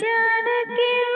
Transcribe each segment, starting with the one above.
ছাড়া কেউ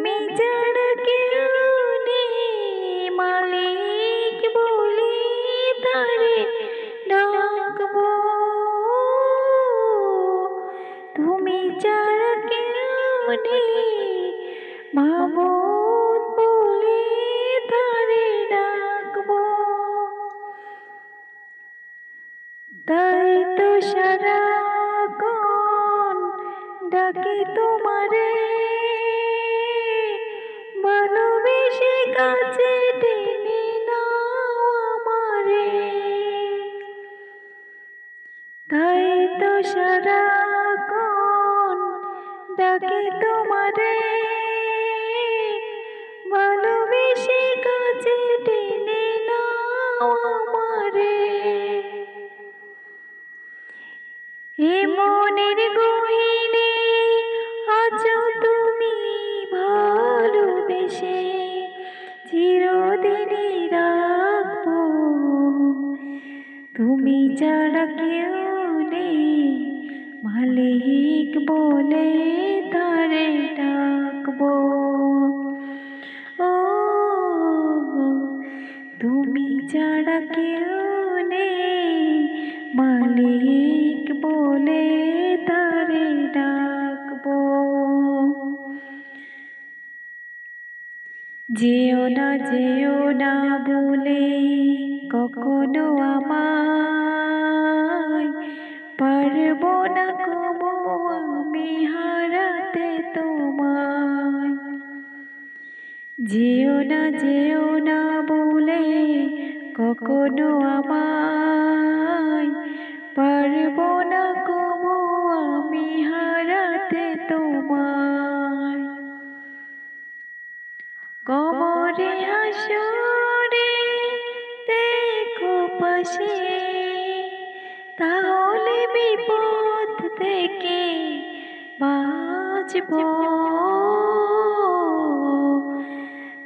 তুমি ছাড়া কেউ নেই মালিক বলে তারে ডাকবো তুমি ছাড়া কেউ নেই মামুদ সারাক্ষণ ডাকি তোমারে? ভালোবেসে কাছে টেনে নাও আমারে। এ মনের গহিনে আছো তুমি ভালোবেসে, চিরদিনই রাখব। তুমি ছাড়া কেউ মালিক বলে তারে ডাকবো। ও তুমি ছাড়া কেউ নেই। মালিক বলে তারে ডাকবো। যেও না যেও না বলে কখনো আমায় যেও না যেও না বলে কখনো আমায়। পারব না কবো আমি হারাতে তোমায়। কবরে হাসরে দেখো পাশে, তাহলে বিপদ থেকে বাঁচব।